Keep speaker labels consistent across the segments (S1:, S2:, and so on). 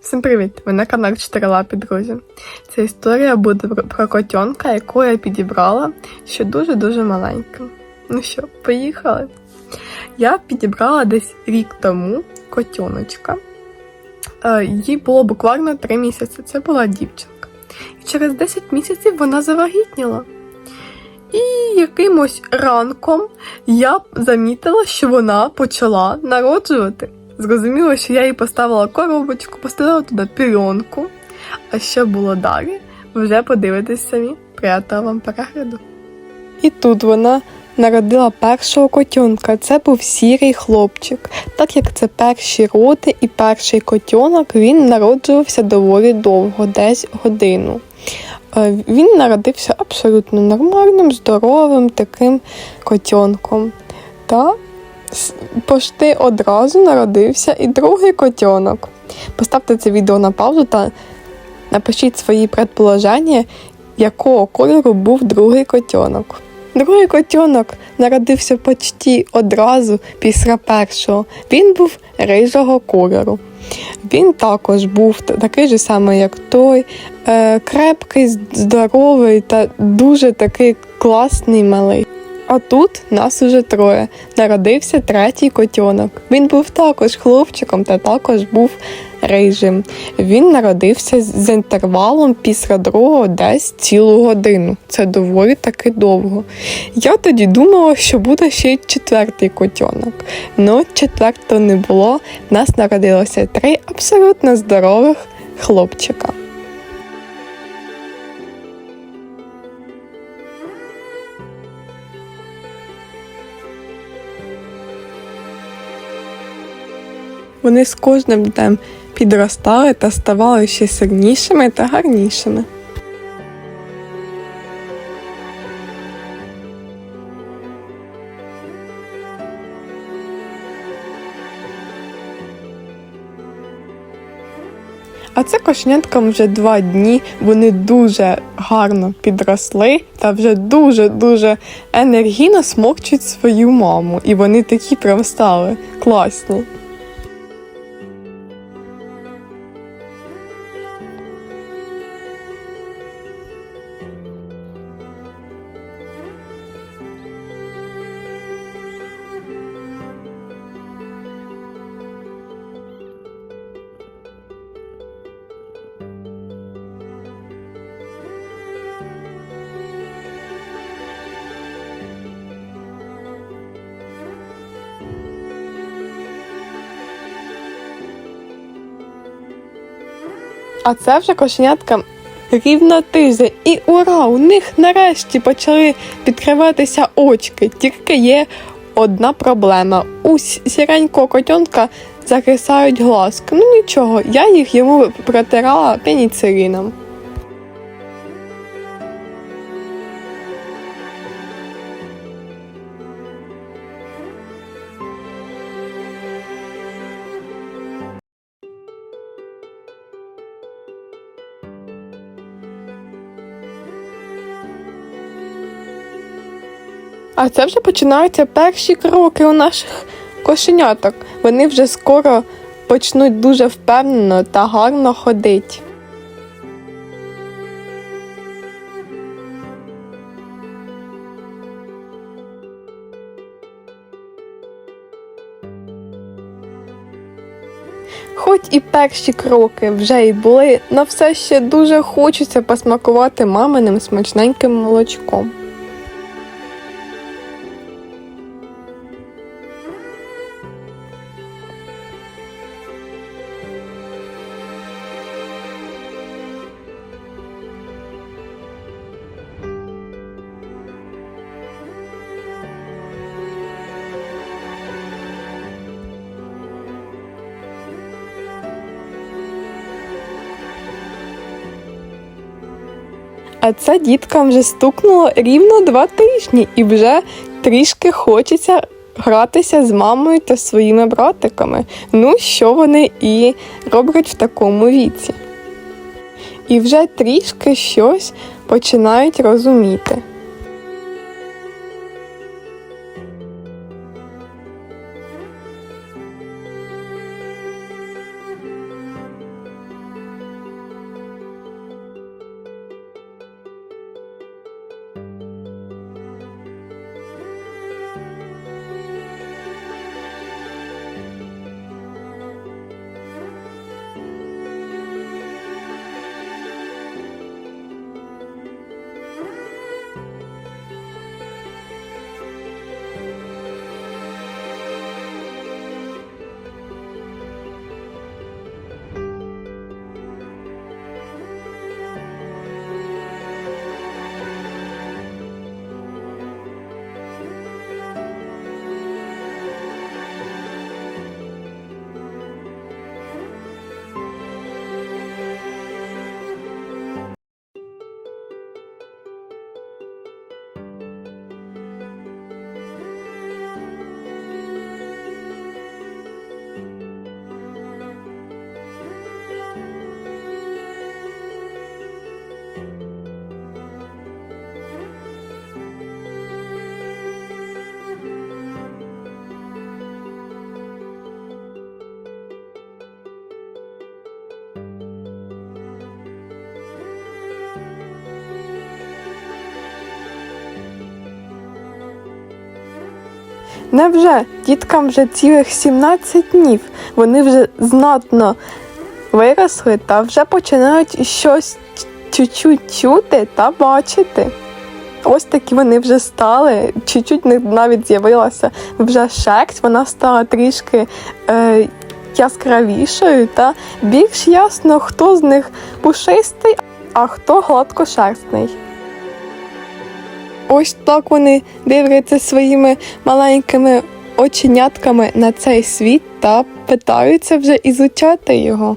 S1: Всім привіт! Ви на каналі Чотирилапі, друзі. Ця історія буде про- котенка, яку я підібрала ще дуже-дуже маленьким. Ну що, поїхали? Я підібрала десь рік тому котеночка. Е, Їй було буквально 3 місяці. Це була дівчинка. І через 10 місяців вона завагітніла. І якимось ранком я замітила, що вона почала народжувати. Зрозуміло, що я їй поставила коробочку, поставила туди пільонку. А що було далі? Вже подивитесь самі. Приятного вам перегляду. І тут вона народила першого котенка. Це був сірий хлопчик. Так як це перші роди і перший котенок, він народжувався доволі довго, десь годину. Е, Він народився абсолютно нормальним, здоровим таким котенком. Та пошти одразу народився і другий котенок. Поставте це відео на паузу та напишіть свої предположення, якого кольору був другий котенок. Другий котенок народився почти одразу після першого. Він був рижого кольору. Він також був такий же самий, як той, е, крепкий, здоровий та дуже такий класний малий. А тут нас уже троє. Народився третій котенок. Він був також хлопчиком та також був рижим. Він народився з інтервалом після другого десь цілу годину. Це доволі таки довго. Я тоді думала, що буде ще й четвертий котенок. Ну, четвертого не було. Нас народилося три абсолютно здорових хлопчика. Вони з кожним днем підростали та ставали ще сильнішими та гарнішими. А це кошеняткам вже два дні. Вони дуже гарно підросли та вже дуже-дуже енергійно смокчуть свою маму. І вони такі прям стали класні. А це вже кошенятка рівно тиждень. І ура! У них нарешті почали відкриватися очки. Тільки є одна проблема. У сіренького котенка закисають глазки. Ну нічого, я їх йому протирала пеніциліном. А це вже починаються перші кроки у наших кошеняток. Вони вже скоро почнуть дуже впевнено та гарно ходити. Хоч і перші кроки вже й були, но все ще дуже хочеться посмакувати маминим смачненьким молочком. А це діткам вже стукнуло рівно два тижні, і вже трішки хочеться гратися з мамою та своїми братиками. Ну, що вони і роблять в такому віці. І вже трішки щось починають розуміти. Невже діткам вже цілих 17 днів? Вони вже знатно виросли та вже починають щось чуть-чуть чути та бачити. Ось такі вони вже стали, чуть-чуть навіть з'явилася вже шерсть, вона стала трішки е, яскравішою та більш ясно, хто з них пушистий, а хто гладкошерстний. Ось так вони дивляться своїми маленькими оченятками на цей світ та питаються вже ізучати його.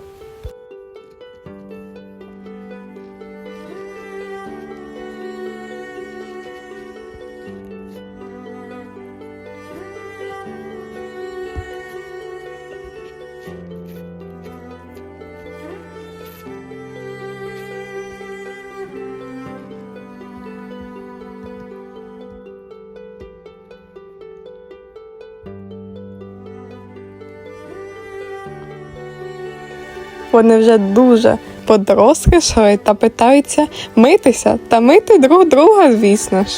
S1: Вони вже дуже подорослішали та питаються митися та мити друг друга, звісно ж.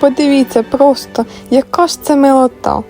S1: Подивіться просто, яка ж це милота.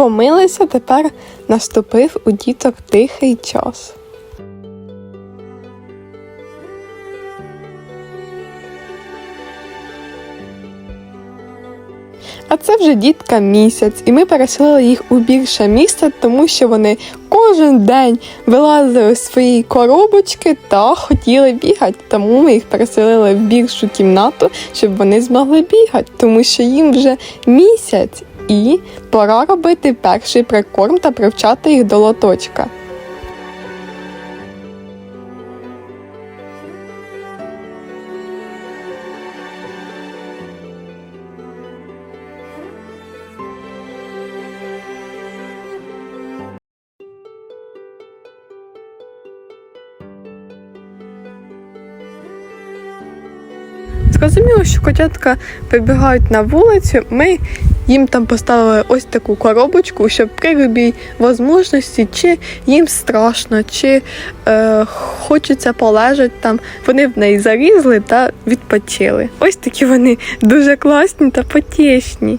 S1: Помилися, тепер наступив у діток тихий час. А це вже дітка місяць, і ми переселили їх у більше місце, тому що вони кожен день вилазили з своєї коробочки та хотіли бігати. Тому ми їх переселили в більшу кімнату, щоб вони змогли бігати, тому що їм вже місяць і пора робити перший прикорм та привчати їх до лоточка. Зрозуміло, що котятка вибігають на вулицю. Ми їм там поставили ось таку коробочку, щоб при любій можливості, чи їм страшно, чи е, хочеться полежати там, вони в неї зарізли та відпочили. Ось такі вони дуже класні та потішні.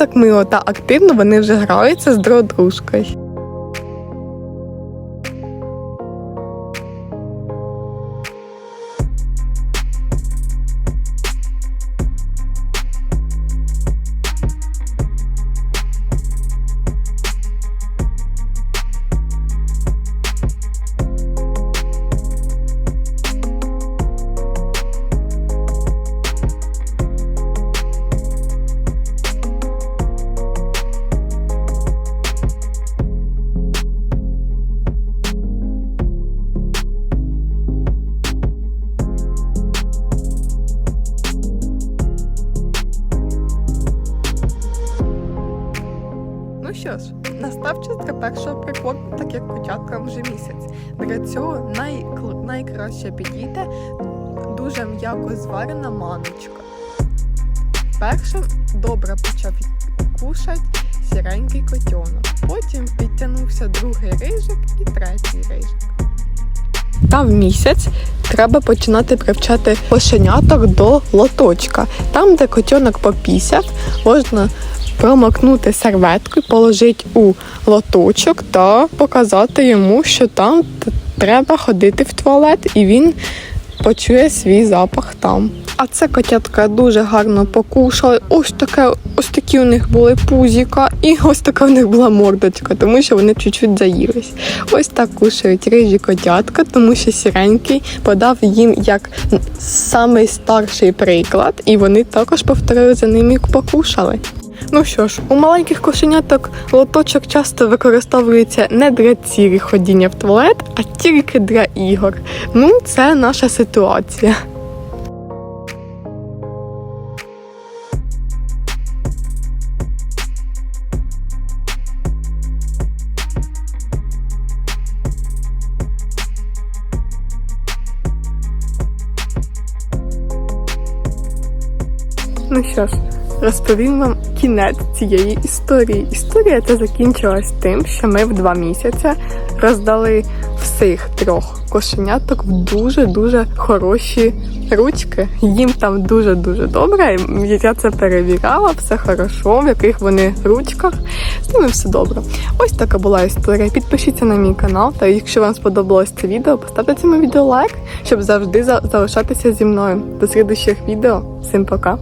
S1: Так мило та активно вони вже граються з друг-дружкою. настав для першого прикорму, так як котяткам вже місяць. Для цього най... найкраще підійде дуже м'яко зварена маночка. Першим добре почав кушати сіренький котенок. Потім підтягнувся другий рижик і третій рижик. Та в місяць треба починати привчати кошеняток до лоточка. Там, де котенок попісяв, можна промокнути серветку, положити у лоточок та показати йому, що там треба ходити в туалет, і він почує свій запах там. А це котятка дуже гарно покушали. Ось таке, ось такі у них були пузіка, і ось така у них була мордочка, тому що вони чуть-чуть заїлись. Ось так кушають рижі котятка, тому що сіренький подав їм як самий старший приклад, і вони також повторили за ним і покушали. Ну що ж, у маленьких кошеняток лоточок часто використовується не для цілі ходіння в туалет, а тільки для ігор. Ну, це наша ситуація. Ну що ж, розповім вам кінець цієї історії. Історія ця закінчилась тим, що ми в два місяці роздали всіх трьох кошеняток в дуже-дуже хороші ручки. Їм там дуже-дуже добре. Я це перевіряла, все хорошо, в яких вони ручках. З ними все добре. Ось така була історія. Підпишіться на мій канал. Та якщо вам сподобалось це відео, поставте цьому відео лайк, щоб завжди за- залишатися зі мною. До слідуючих відео. Всім пока!